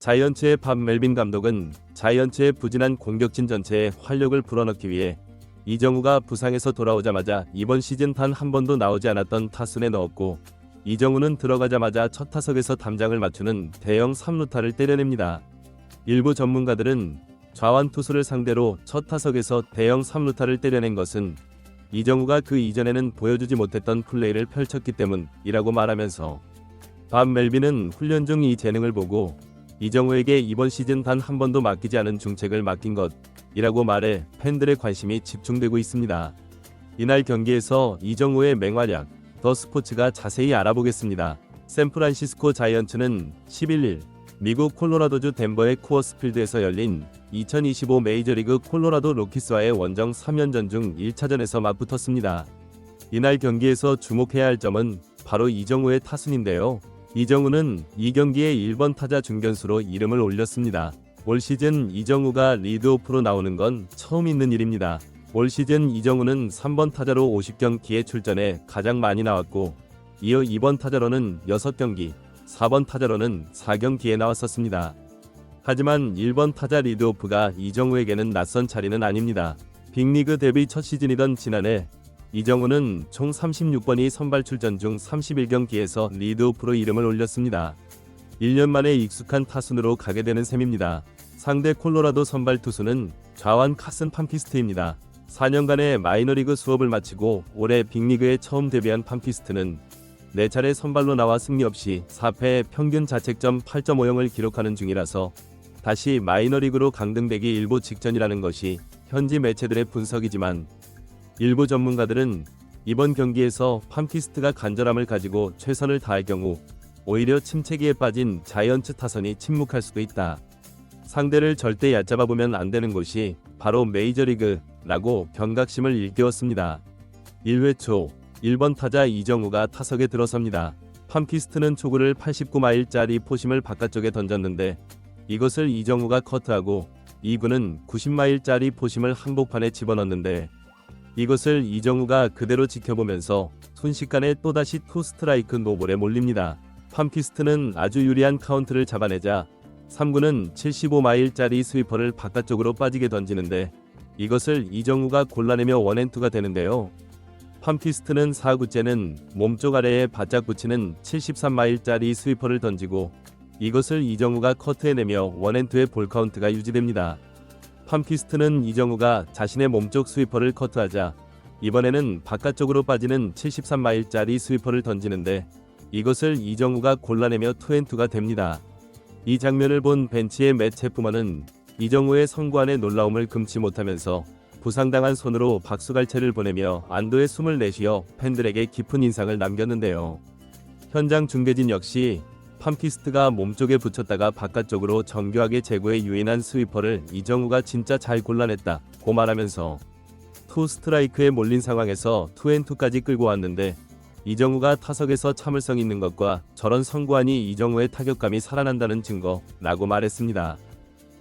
자이언츠의 밥 멜빈 감독은 자이언츠의 부진한 공격진 전체에 활력을 불어넣기 위해 이정우가 부상에서 돌아오자마자 이번 시즌 단 한 번도 나오지 않았던 타순에 넣었고 이정우는 들어가자마자 첫 타석에서 담장을 맞추는 대형 3루타를 때려냅니다. 일부 전문가들은 좌완 투수를 상대로 첫 타석에서 대형 3루타를 때려낸 것은 이정우가 그 이전에는 보여주지 못했던 플레이를 펼쳤기 때문이라고 말하면서 밥 멜빈은 훈련 중 이 재능을 보고 이정우에게 이번 시즌 단 한 번도 맡기지 않은 중책을 맡긴 것이라고 말해 팬들의 관심이 집중되고 있습니다. 이날 경기에서 이정우의 맹활약, 더 스포츠가 자세히 알아보겠습니다. 샌프란시스코 자이언츠는 11일 미국 콜로라도주 덴버의 쿠어스필드에서 열린 2025 메이저리그 콜로라도 로키스와의 원정 3연전 중 1차전에서 맞붙었습니다. 이날 경기에서 주목해야 할 점은 바로 이정우의 타순인데요. 이정우는 이 경기에 1번 타자 중견수로 이름을 올렸습니다. 올 시즌 이정우가 리드오프로 나오는 건 처음 있는 일입니다. 올 시즌 이정우는 3번 타자로 50경기에 출전해 가장 많이 나왔고 이어 2번 타자로는 6경기, 4번 타자로는 4경기에 나왔었습니다. 하지만 1번 타자 리드오프가 이정우에게는 낯선 자리는 아닙니다. 빅리그 데뷔 첫 시즌이던 지난해 이정우는 총 36번이 선발 출전 중 31경기에서 리드오프로 이름을 올렸습니다. 1년 만에 익숙한 타순으로 가게 되는 셈입니다. 상대 콜로라도 선발 투수는 좌완 카슨 팜피스트입니다. 4년간의 마이너리그 수업을 마치고 올해 빅리그에 처음 데뷔한 팜피스트는 4차례 선발로 나와 승리 없이 4패 평균 자책점 8.50을 기록하는 중이라서 다시 마이너리그로 강등되기 일보 직전이라는 것이 현지 매체들의 분석이지만 일부 전문가들은 이번 경기에서 팜피스트가 간절함을 가지고 최선을 다할 경우 오히려 침체기에 빠진 자이언츠 타선이 침묵할 수도 있다. 상대를 절대 얕잡아 보면 안 되는 곳이 바로 메이저리그라고 경각심을 일깨웠습니다. 1회 초 1번 타자 이정우가 타석에 들어섭니다. 팜피스트는 초구를 89마일짜리 포심을 바깥쪽에 던졌는데 이것을 이정우가 커트하고 2구는 90마일짜리 포심을 한복판에 집어넣는데 이것을 이정우가 그대로 지켜보면서 순식간에 또다시 투 스트라이크 노볼에 몰립니다. 팜피스트는 아주 유리한 카운트를 잡아내자 3구는 75마일짜리 스위퍼를 바깥쪽으로 빠지게 던지는데 이것을 이정우가 골라내며 원앤투가 되는데요. 팜피스트는 4구째는 몸쪽 아래에 바짝 붙이는 73마일짜리 스위퍼를 던지고 이것을 이정우가 커트해내며 원앤투의 볼 카운트가 유지됩니다. 팜피스트는 이정우가 자신의 몸쪽 스위퍼를 커트하자 이번에는 바깥쪽으로 빠지는 73마일짜리 스위퍼를 던지는데 이것을 이정우가 골라내며 투앤투가 됩니다. 이 장면을 본 벤치의 맷 체프먼은 이정우의 선구안의 놀라움을 금치 못하면서 부상당한 손으로 박수갈채를 보내며 안도의 숨을 내쉬어 팬들에게 깊은 인상을 남겼는데요. 현장 중계진 역시 팜피스트가 몸쪽에 붙였다가 바깥쪽으로 정교하게 제구해 유인한 스위퍼를 이정우가 진짜 잘 골라냈다 고 말하면서 투 스트라이크에 몰린 상황에서 투앤투까지 끌고 왔는데 이정우가 타석에서 참을성 있는 것과 저런 선구안이 이정우의 타격감이 살아난다는 증거라고 말했습니다.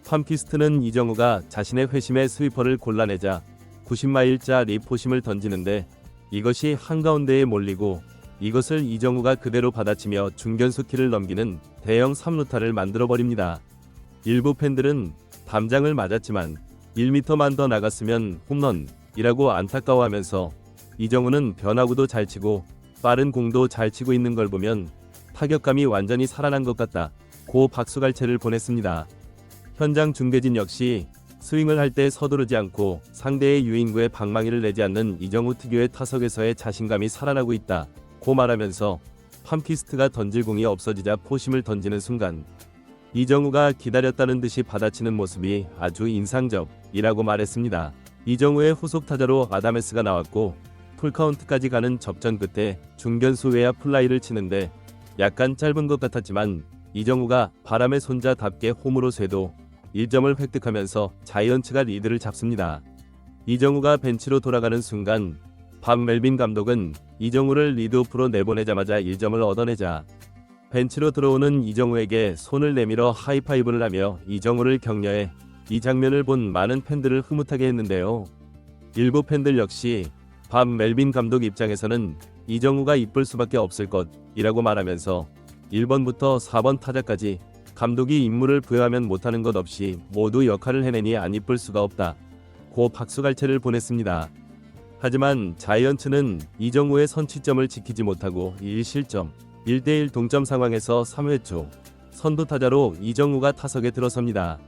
팜피스트는 이정우가 자신의 회심의 스위퍼를 골라내자 90마일자 리포심을 던지는데 이것이 한가운데에 몰리고 이것을 이정우가 그대로 받아치며 중견수 키를 넘기는 대형 3루타를 만들어버립니다. 일부 팬들은 담장을 맞았지만 1m만 더 나갔으면 홈런이라고 안타까워하면서 이정우는 변화구도 잘 치고 빠른 공도 잘 치고 있는 걸 보면 타격감이 완전히 살아난 것 같다. 고 박수갈채를 보냈습니다. 현장 중계진 역시 스윙을 할 때 서두르지 않고 상대의 유인구에 방망이를 내지 않는 이정우 특유의 타석에서의 자신감이 살아나고 있다. 고 말하면서 팜피스트가 던질 공이 없어지자 포심을 던지는 순간 이정우가 기다렸다는 듯이 받아치는 모습이 아주 인상적이라고 말했습니다. 이정우의 후속 타자로 아다메스가 나왔고 풀카운트까지 가는 접전 끝에 중견수 외야 플라이를 치는데 약간 짧은 것 같았지만 이정우가 바람의 손자답게 홈으로 쇄도 1점을 획득하면서 자이언츠가 리드를 잡습니다. 이정우가 벤치로 돌아가는 순간 밥 멜빈 감독은 이정우를 리드오프로 내보내자마자 1점을 얻어내자 벤치로 들어오는 이정우에게 손을 내밀어 하이파이브를 하며 이정우를 격려해 이 장면을 본 많은 팬들을 흐뭇하게 했는데요. 일부 팬들 역시 밥 멜빈 감독 입장에서는 이정우가 이쁠 수밖에 없을 것이라고 말하면서 1번부터 4번 타자까지 감독이 임무를 부여하면 못하는 것 없이 모두 역할을 해내니 안 이쁠 수가 없다. 고 박수갈채를 보냈습니다. 하지만 자이언츠는 이정우의 선취점을 지키지 못하고 1실점, 1대1 동점 상황에서 3회 초 선두 타자로 이정우가 타석에 들어섭니다.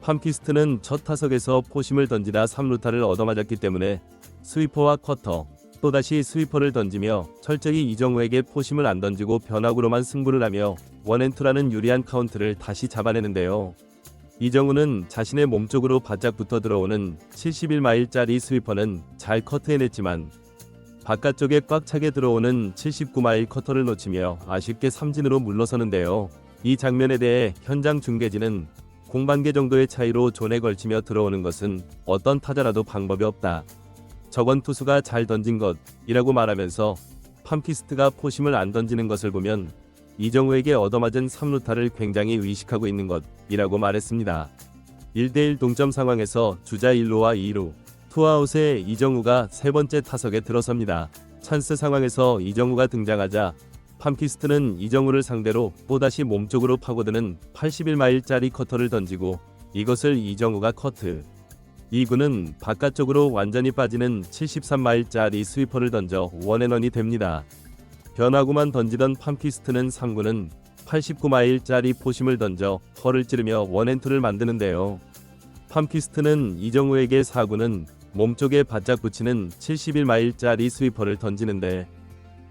팜피스트는 첫 타석에서 포심을 던지다 3루타를 얻어맞았기 때문에 스위퍼와 커터, 또다시 스위퍼를 던지며 철저히 이정우에게 포심을 안 던지고 변화구로만 승부를 하며 원앤투라는 유리한 카운트를 다시 잡아내는데요. 이정우는 자신의 몸쪽으로 바짝 붙어 들어오는 71마일짜리 스위퍼는 잘 커트해냈지만 바깥쪽에 꽉 차게 들어오는 79마일 커터를 놓치며 아쉽게 삼진으로 물러서는데요. 이 장면에 대해 현장 중계진은 공반개 정도의 차이로 존에 걸치며 들어오는 것은 어떤 타자라도 방법이 없다. 저건 투수가 잘 던진 것이라고 말하면서 팜피스트가 포심을 안 던지는 것을 보면 이정우에게 얻어맞은 3루타를 굉장히 의식하고 있는 것이라고 말했습니다. 1대1 동점 상황에서 주자 1루와 2루, 투아웃에 이정우가 세 번째 타석에 들어섭니다. 찬스 상황에서 이정우가 등장하자 팜피스트는 이정우를 상대로 또다시 몸쪽으로 파고드는 81마일짜리 커터를 던지고 이것을 이정우가 커트. 2구는 바깥쪽으로 완전히 빠지는 73마일짜리 스위퍼를 던져 원앤원이 됩니다. 변화구만 던지던 팜피스트는 3구는 89마일짜리 포심을 던져 허를 찌르며 원앤투를 만드는데요. 팜피스트는 이정우에게 4구는 몸쪽에 바짝 붙이는 71마일짜리 스위퍼를 던지는데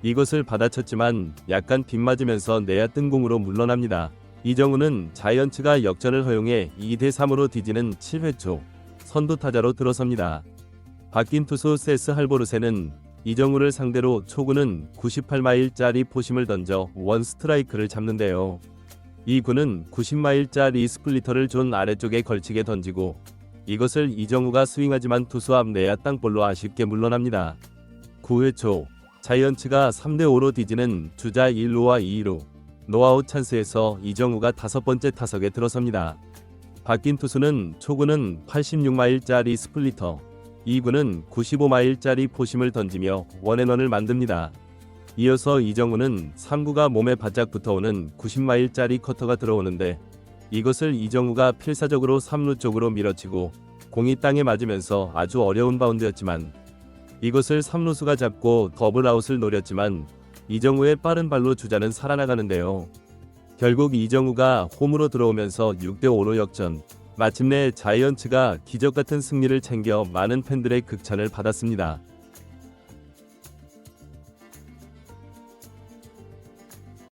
이것을 받아쳤지만 약간 빗맞으면서 내야 뜬공으로 물러납니다. 이정우는 자이언츠가 역전을 허용해 2대 3으로 뒤지는 7회 초 선두 타자로 들어섭니다. 바뀐 투수 세스 할보르세는 이정우를 상대로 초구는 98마일짜리 포심을 던져 원 스트라이크를 잡는데요. 이 구는 90마일짜리 스플리터를 존 아래쪽에 걸치게 던지고 이것을 이정우가 스윙하지만 투수 앞 내야 땅볼로 아쉽게 물러납니다. 9회 초 자이언츠가 3대5로 뒤지는 주자 1루와 2루 노아웃 찬스에서 이정우가 다섯 번째 타석에 들어섭니다. 바뀐 투수는 초구는 86마일짜리 스플리터 2구는 95마일짜리 포심을 던지며 원앤원을 만듭니다. 이어서 이정우는 3구가 몸에 바짝 붙어오는 90마일짜리 커터가 들어오는데 이것을 이정우가 필사적으로 3루 쪽으로 밀어치고 공이 땅에 맞으면서 아주 어려운 바운드였지만 이것을 3루수가 잡고 더블아웃을 노렸지만 이정우의 빠른 발로 주자는 살아나가는데요. 결국 이정우가 홈으로 들어오면서 6대5로 역전. 마침내 자이언츠가 기적 같은 승리를 챙겨 많은 팬들의 극찬을 받았습니다.